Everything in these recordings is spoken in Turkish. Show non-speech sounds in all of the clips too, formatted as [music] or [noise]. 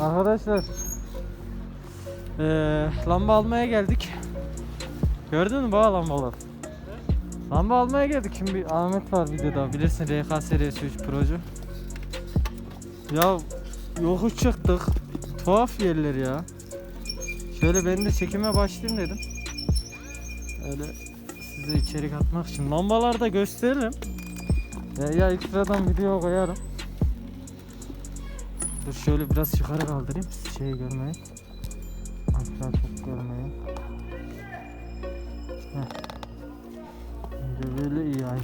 Arkadaşlar eee, lamba almaya geldik. Gördün mü bu lambalar? Lamba almaya geldik. Şimdi bir Ahmet var videoda bilirsin RKS RS3 Pro'cu. Ya yokuş çıktık. Tuhaf yerler ya. Şöyle ben de çekime başlayayım dedim. Öyle size içerik atmak için. Lambaları da gösteririm. Ya, ya ekstradan video koyarım. Dur şöyle biraz yukarı kaldırayım şeyi görmeyin. Aşağı çok görmeyin. Bence böyle iyi ay.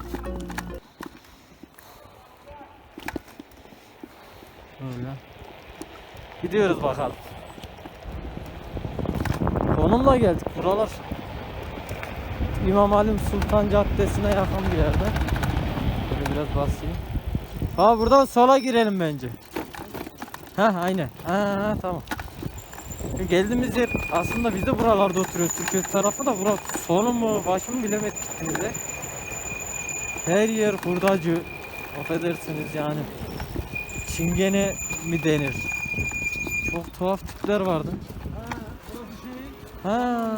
Böyle. Gidiyoruz bakalım. Konumla geldik buralar. İmam Halim Sultan Caddesi'ne yakın bir yerde. Böyle biraz basayım. Ha buradan sola girelim bence. Ha aynen. Ha, tamam. Şimdi Geldiğimiz yer aslında biz de buralarda oturuyoruz. Türkiye tarafı da burası sonu mu başı mı bilemedik gittiğimizde. Her yer hurdacı. Affedersiniz yani. Çingene mi denir? Çok tuhaf tipler vardı. Ha.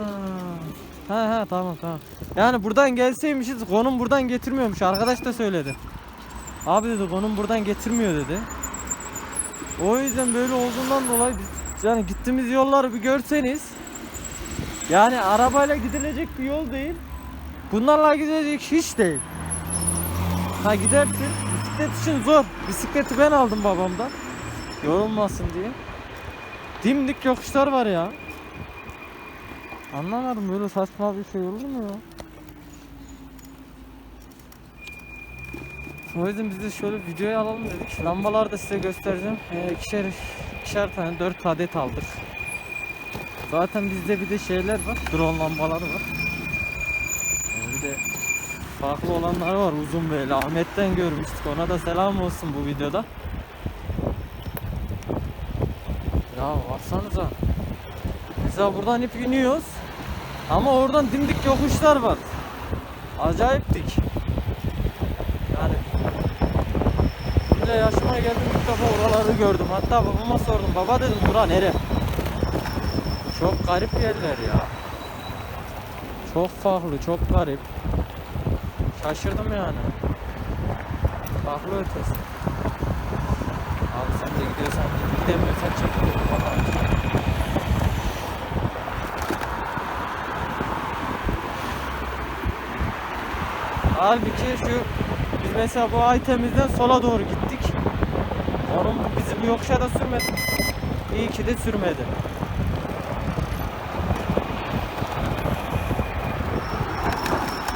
Ha ha tamam tamam. Yani buradan gelseymişiz konum buradan getirmiyormuş. Arkadaş da söyledi. Abi dedi konum buradan getirmiyor dedi. O yüzden böyle olduğundan dolayı biz yani gittiğimiz yolları bir görseniz yani arabayla gidilecek bir yol değil. Bunlarla gidilecek hiç değil. Ha gidersin. Bisiklet için zor. Bisikleti ben aldım babamdan. Yorulmasın diye. Dimdik yokuşlar var ya. Anlamadım böyle saçma bir şey olur mu ya? O yüzden biz de şöyle videoyu alalım dedik. Lambaları da size göstereceğim. Ee, ikişer, ikişer tane dört adet aldık. Zaten bizde bir de şeyler var. Drone lambaları var. Ee, bir de farklı olanları var uzun böyle. Ahmet'ten görmüştük. Ona da selam olsun bu videoda. Ya baksanıza. Mesela buradan hep iniyoruz. Ama oradan dimdik yokuşlar var. Acayip dik. Yani Bile yaşıma geldim ilk defa oraları gördüm. Hatta babama sordum. Baba dedim bura nere? Çok garip yerler ya. Çok farklı, çok garip. Şaşırdım yani. Farklı ötesi. Abi sen de gidiyorsan git, gidemiyorsan çekil. Halbuki şu biz mesela bu itemizden sola doğru gittik. Onun bizi bu yokuşa da sürmedi. İyi ki de sürmedi.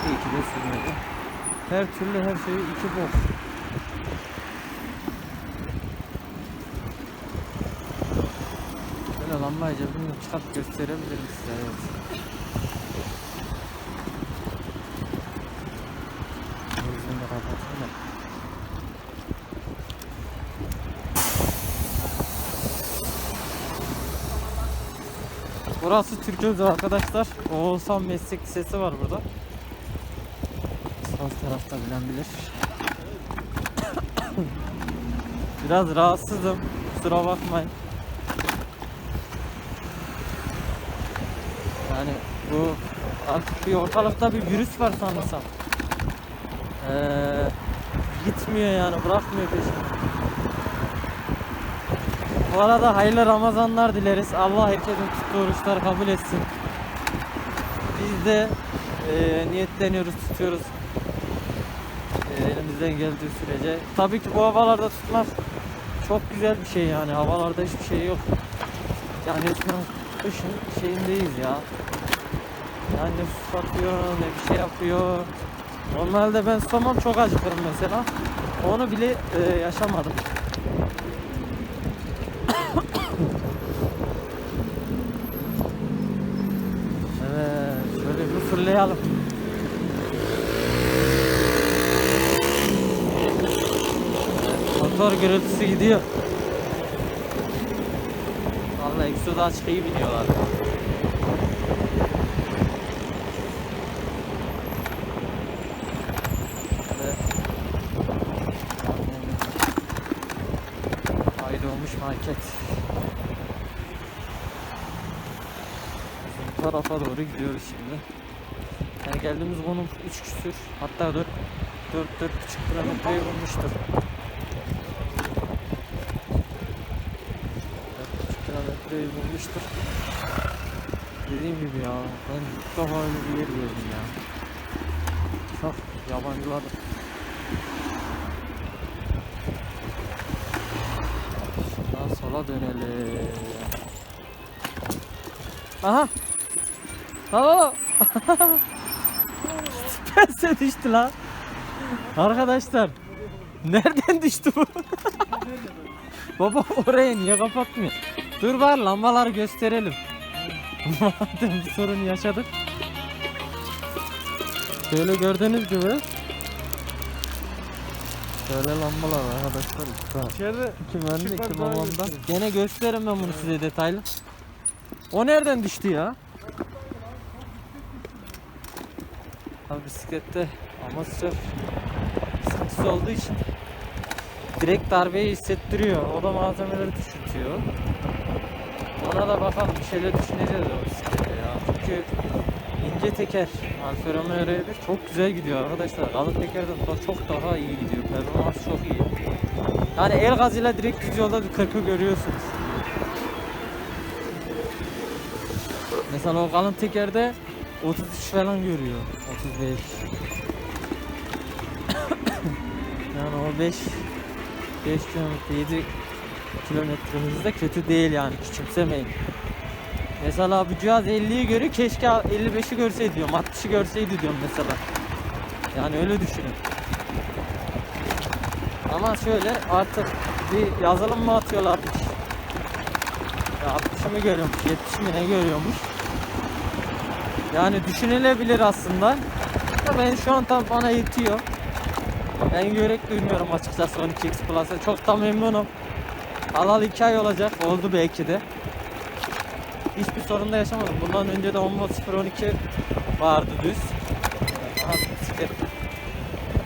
İyi ki de sürmedi. Her türlü her şeyi iki bok. Böyle lambayı cebimden çıkart gösterebilirim size evet. O yüzden de kapatayım da. Burası Türközü arkadaşlar. Oğuzhan Meslek Lisesi var burada. Sol tarafta bilen bilir. [coughs] Biraz rahatsızım. Kusura bakmayın. Yani bu artık bir ortalıkta bir virüs var sanırsam. Ee, gitmiyor yani bırakmıyor peşini. Bu arada hayırlı Ramazanlar dileriz. Allah herkesin tuttuğu oruçları kabul etsin. Biz de e, niyetleniyoruz, tutuyoruz. E, elimizden geldiği sürece. Tabii ki bu havalarda tutmak çok güzel bir şey yani. Havalarda hiçbir şey yok. Yani kışın şeyindeyiz ya. Yani su atıyor, ne bir şey yapıyor. Normalde ben susamam çok acıkırım mesela. Onu bile e, yaşamadım. Başlayalım. Motor gürültüsü gidiyor. Vallahi Exo'dan çıkayı biniyorlar. Ayrılmış market. Bizim tarafa doğru gidiyoruz şimdi. Yani geldiğimiz konum 3 küsür hatta 4 4 4 buçuk kilometreyi bulmuştur. 4 buçuk kilometreyi bulmuştur. Dediğim gibi ya ben ilk defa öyle bir yer gördüm ya. Çok yabancıladım. Şuradan sola dönelim. Aha. Aa. [laughs] Pense düştü lan. Arkadaşlar. Nereden düştü bu? [laughs] Baba oraya niye kapatmıyor? Dur var lambaları gösterelim. [laughs] Madem bir sorun yaşadık. Şöyle gördüğünüz gibi. Şöyle lambalar arkadaşlar. Işte. İçeride İki bende iki daha babamda. göstereyim. Gene gösteririm ben bunu size detaylı. O nereden düştü ya? Abi bisiklette ama sırf sıkıntısı olduğu için direkt darbeyi hissettiriyor. O da malzemeleri düşürtüyor. Ona da bakalım bir şeyler düşüneceğiz o bisiklete ya. Çünkü ince teker Alfa Romeo R1 çok güzel gidiyor arkadaşlar. Kalın tekerden da çok daha iyi gidiyor. Performans çok iyi. Yani el gazıyla direkt düz yolda bir 40'ı görüyorsunuz. Mesela o kalın tekerde 33 falan görüyor. 35. [coughs] yani o 5 5 kilometre 7 kilometre hızda kötü değil yani küçümsemeyin. Mesela bu cihaz 50'yi görüyor keşke 55'i görseydi diyorum 60'ı görseydi diyorum mesela. Yani öyle düşünün. Ama şöyle artık bir yazılım mı atıyorlarmış? Ya 60'ı mı görüyormuş, 70 mi ne görüyormuş? Yani düşünülebilir aslında. Ben şu an tam bana yetiyor. Ben gerek duymuyorum açıkçası 12X Plus'a. Çok da memnunum. Alalı 2 ay olacak. Oldu belki de. Hiçbir sorun da yaşamadım. Bundan önce de Onvo 012 vardı düz.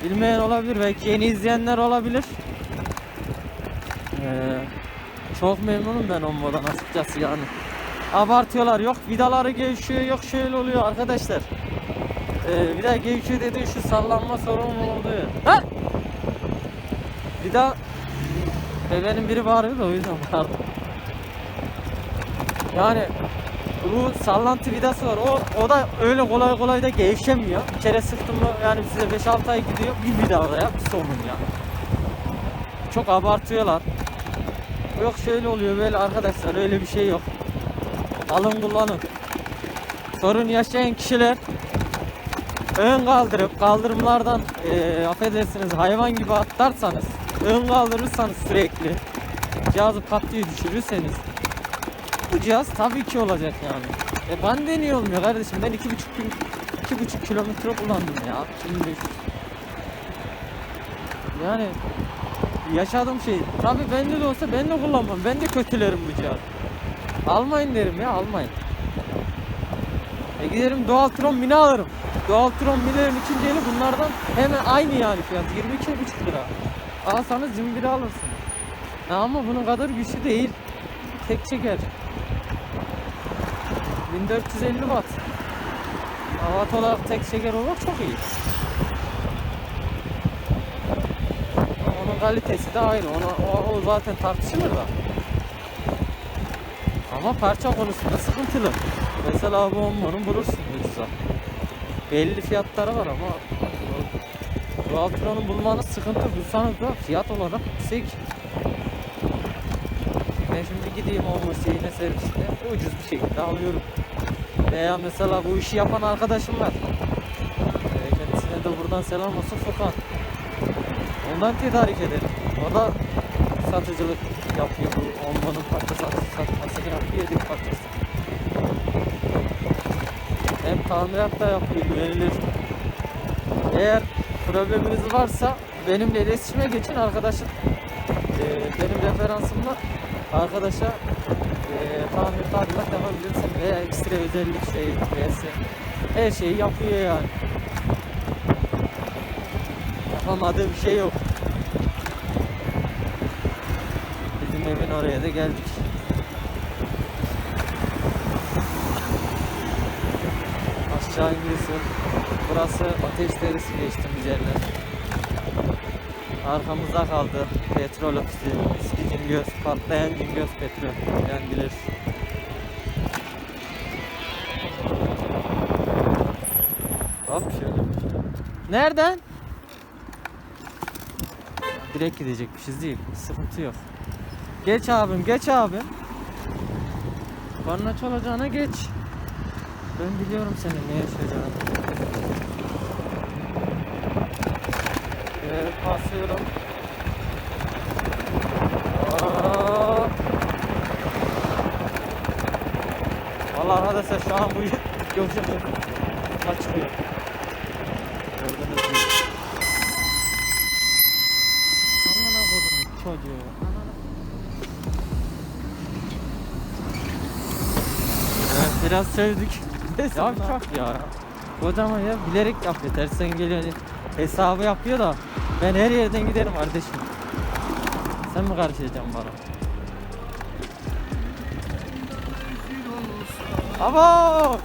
Bilmeyen olabilir. Belki yeni izleyenler olabilir. Ee, çok memnunum ben Onvo'dan açıkçası yani. Abartıyorlar. Yok vidaları gevşiyor. Yok şöyle oluyor arkadaşlar. Ee, bir daha gevşiyor dedi şu sallanma sorunu oldu. Ha! Bir daha bebenin biri bağırıyor da o yüzden bağırdım. Yani bu sallantı vidası var. O, o da öyle kolay kolay da gevşemiyor. Bir kere sıktım yani size 5-6 ay gidiyor. Bir vidada ya bir sorun ya. Çok abartıyorlar. Yok şöyle oluyor böyle arkadaşlar öyle bir şey yok. Alın kullanın. Sorun yaşayan kişiler ön kaldırıp kaldırımlardan eee affedersiniz hayvan gibi atlarsanız ön kaldırırsanız sürekli cihazı pat düşürürseniz bu cihaz tabii ki olacak yani. E ben de niye olmuyor kardeşim ben iki buçuk bin iki buçuk kilometre kullandım ya 2500. Yani yaşadığım şey tabii bende de olsa ben de kullanmam ben de kötülerim bu cihazı. Almayın derim ya almayın. E giderim Dualtron mini alırım. Dualtron minilerin ikinci bunlardan hemen aynı yani fiyat 22,5 lira. Alsanız 21 alırsınız. Ya ama bunun kadar güçlü değil. Tek çeker. 1450 watt. Watt olarak tek çeker olarak çok iyi. Onun kalitesi de ayrı. Ona, o, o zaten tartışılır da. Ama parça konusunda sıkıntılı. Mesela bu onların bulursun ucuza. Belli fiyatları var ama bu Altron'u bulmanız sıkıntı. Bulsanız da fiyat olarak yüksek. Ben şimdi gideyim olması yine serviste ucuz bir şekilde alıyorum. Veya mesela bu işi yapan arkadaşım var. Ee, Kendisine de buradan selam olsun Furkan. Ondan tedarik ederim. O da satıcılık yapıyor bu olmanın parça satışı satmasını yapıyor yedik parçası. Hem tamirat da yapıyor güvenilir. Eğer probleminiz varsa benimle iletişime geçin arkadaşım. Ee, benim referansımla arkadaşa e, tamir tadilat yapabilirsin veya ekstra özellik şey vs. Her şeyi yapıyor yani. Yapamadığı bir şey yok. Evin oraya da geldik. aşağı iniyorsun. Burası ateş derisi geçtiğimiz yerler. Arkamızda kaldı petrol ofisi, eski Cingöz, patlayan Cingöz petrol, bilen bilir. Hop şöyle. Nereden? Direkt gidecekmişiz değil, sıkıntı yok. Geç abim, geç abim. Barnaç olacağına geç. Ben biliyorum senin ne yaşayacağını. Evet, basıyorum. Aa! Vallahi arkadaşlar şu an bu [laughs] yokuş yokuş biraz sevdik. ya çok ya. Kocaman ya bilerek yapıyor. Tersten geliyor hesabı yapıyor da ben her yerden giderim kardeşim. Sen mi karşılayacaksın bana? Abo!